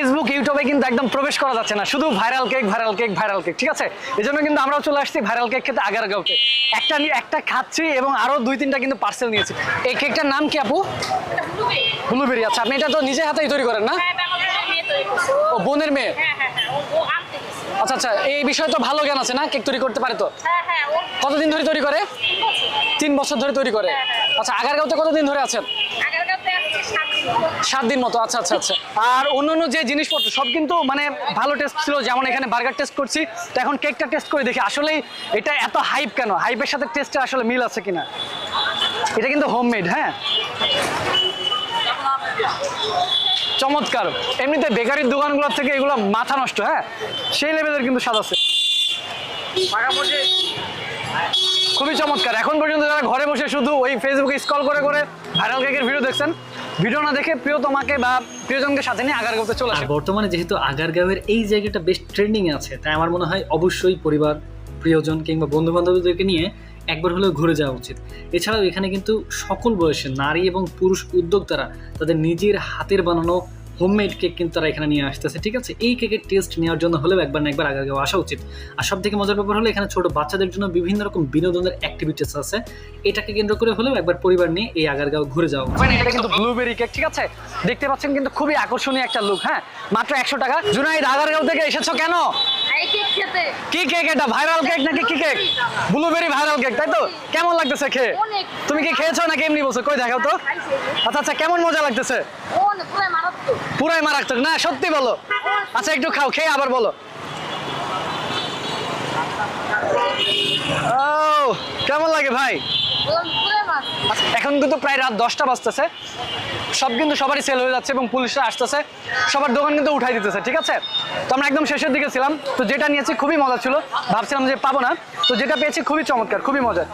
Facebook ইউটিউবে কিন্তু একদম প্রবেশ করা যাচ্ছে না। শুধু viral cake viral cake viral cake ঠিক আছে? এই জন্য কিন্তু আমরাও চলে আসছি ভাইরাল কেক খেতে আগারগাঁওতে। একটা একটা খাচ্ছি এবং আরও দুই তিনটা কিন্তু পার্সেল নিয়েছি। এই কেকটার নাম কি আপু? ব্লুবেরি আচ্ছা আপনি এটা তো নিজে হাতেই তৈরি করেন না? হ্যাঁ ও বোনের মেয়ে? হ্যাঁ হ্যাঁ আচ্ছা আচ্ছা এই বিষয়ে তো ভালো জ্ঞান আছে না? কেক তৈরি করতে পারে তো? কতদিন ধরে তৈরি করে? তিন বছর। ধরে তৈরি করে। আচ্ছা আগারগাঁওতে কতদিন ধরে আছেন? সাত দিন মতো আচ্ছা আচ্ছা আচ্ছা। আর অন্যান্য যে জিনিসপত্র, সব কিন্তু মানে ভালো টেস্ট ছিল, যেমন এখানে বার্গার টেস্ট করছি। তো এখন কেকটা টেস্ট করে দেখি, আসলেই এটা এত হাইপ কেন? হাইপের সাথে টেস্টের আসলে মিল আছে কিনা? এটা কিন্তু হোমমেড হ্যাঁ? চমৎকার। এমনিতে বেকারির দোকানগুলোর থেকে এগুলো মাথা নষ্ট হ্যাঁ? সেই লেভেলের কিন্তু স্বাদ আছে। খুবই চমৎকার। এখন পর্যন্ত যারা ঘরে বসে শুধু ওই ফেসবুকে স্কল করে করে ভাইরাল কেকের ভিডিও দেখছেন ভিডিও না দেখে প্রিয় তোমাকে বা প্রিয়জনকে সাথে নিয়ে আগার গাঁতে চলে আসে। বর্তমানে যেহেতু আগারগাঁওয়ের এই জায়গাটা বেশ ট্রেন্ডিং আছে তাই আমার মনে হয় অবশ্যই পরিবার প্রিয়জন কিংবা বন্ধু বান্ধবদেরকে নিয়ে একবার হলেও ঘুরে যাওয়া উচিত। এছাড়াও এখানে কিন্তু সকল বয়সে নারী এবং পুরুষ উদ্যোক্তারা তাদের নিজের হাতের বানানো হোমমেড কেক কিন্তু তারা এখানে নিয়ে আসতেছে, ঠিক আছে? এই কেকের টেস্ট নেওয়ার জন্য হলেও একবার না একবার আগে আগে আসা উচিত। আর সব থেকে মজার ব্যাপার হলো এখানে ছোট বাচ্চাদের জন্য বিভিন্ন রকম বিনোদনের অ্যাক্টিভিটিস আছে। এটাকে কেন্দ্র করে হলেও একবার পরিবার নিয়ে এই আগারগাঁও ঘুরে যাওয়া এটা কিন্তু ব্লুবেরি কেক ঠিক আছে? দেখতে পাচ্ছেন কিন্তু খুবই আকর্ষণীয় একটা লুক হ্যাঁ? মাত্র একশো টাকা। জুনাইদ, আগারগাঁও থেকে এসেছ কেন? কি কেক এটা? ভাইরাল কেক নাকি কি কেক? ব্লুবেরি ভাইরাল কেক তাই তো? কেমন লাগতেছে খেয়ে? তুমি কি খেয়েছো নাকি এমনি বলছো কই দেখাও তো। আচ্ছা আচ্ছা কেমন মজা লাগতেছে? পুরাই মারাত্মক। না সত্যি বলো। আচ্ছা একটু খাও খেয়ে আবার বলো। ও কেমন লাগে ভাই? আচ্ছা, এখন কিন্তু প্রায় রাত দশটা বাজতেছে। সব কিন্তু সবারই সেল হয়ে যাচ্ছে এবং পুলিশরা আসতেছে। সবার দোকান কিন্তু উঠাই দিতেছে, ঠিক আছে? তো আমরা একদম শেষের দিকে ছিলাম। তো যেটা নিয়েছি খুবই মজা ছিল। ভাবছিলাম যে পাবো না। তো যেটা পেয়েছি খুবই চমৎকার, খুবই মজার।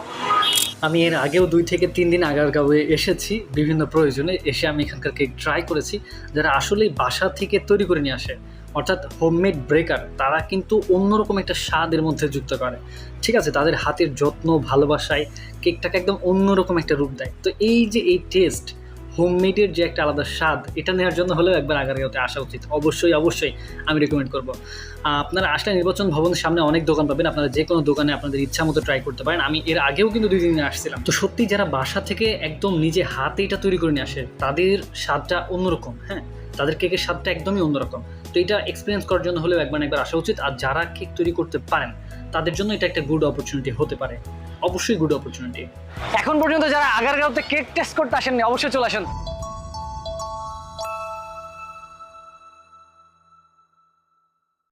আমি এর আগেও দুই থেকে তিন দিন আগারগাঁওয়ে এসেছি, বিভিন্ন প্রয়োজনে। এসে আমি এখানকার কেক ট্রাই করেছি। যারা আসলেই বাসা থেকে তৈরি করে নিয়ে আসে, অর্থাৎ হোমমেড ব্রেকার তারা কিন্তু অন্যরকম একটা স্বাদের মধ্যে যুক্ত করে। ঠিক আছে? তাদের হাতের যত্ন, ভালোবাসায় কেকটাকে একদম অন্যরকম একটা রূপ দেয়। তো এই যে এই টেস্ট হোমমেডের যে একটা আলাদা স্বাদ, এটা নেওয়ার জন্য হলেও একবার আগারগাঁওতে আসা উচিত। অবশ্যই অবশ্যই আমি রেকমেন্ড করব। আপনারা আসলে নির্বাচন ভবনের সামনে অনেক দোকান পাবেন। আপনারা যে কোনো দোকানে আপনাদের ইচ্ছা মতো ট্রাই করতে পারেন। আমি এর আগেও কিন্তু দুই দিন আসছিলাম। তো সত্যি যারা বাসা থেকে একদম নিজে হাতে এটা তৈরি করে নিয়ে আসে, তাদের স্বাদটা অন্যরকম হ্যাঁ? তাদের কেকের স্বাদটা একদমই অন্যরকম। তো এটা এক্সপিরিয়েন্স করার জন্য হলেও একবার একবার আসা উচিত। আর যারা কেক তৈরি করতে পারেন, তাদের জন্য এটা একটা গুড অপরচুনিটি হতে পারে। অবশ্যই গুড অপরচুনিটি এখন পর্যন্ত যারা আগারগাঁওতে কেক টেস্ট করতে আসেননি অবশ্যই চলে আসেন।